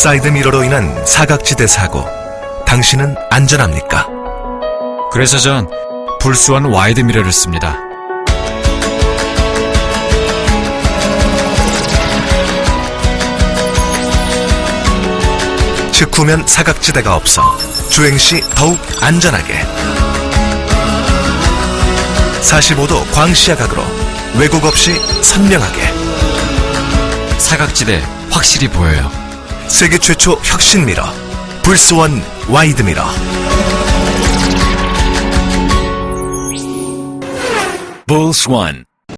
사이드미러로 인한 사각지대 사고. 당신은 안전합니까? 그래서 전 불수한 와이드 미러를 씁니다. 직후면 사각지대가 없어 주행 시 더욱 안전하게. 45도 광시야각으로 왜곡 없이 선명하게. 사각지대 확실히 보여요. 세계 최초 혁신 미러 불스원 와이드 미러. 볼스 원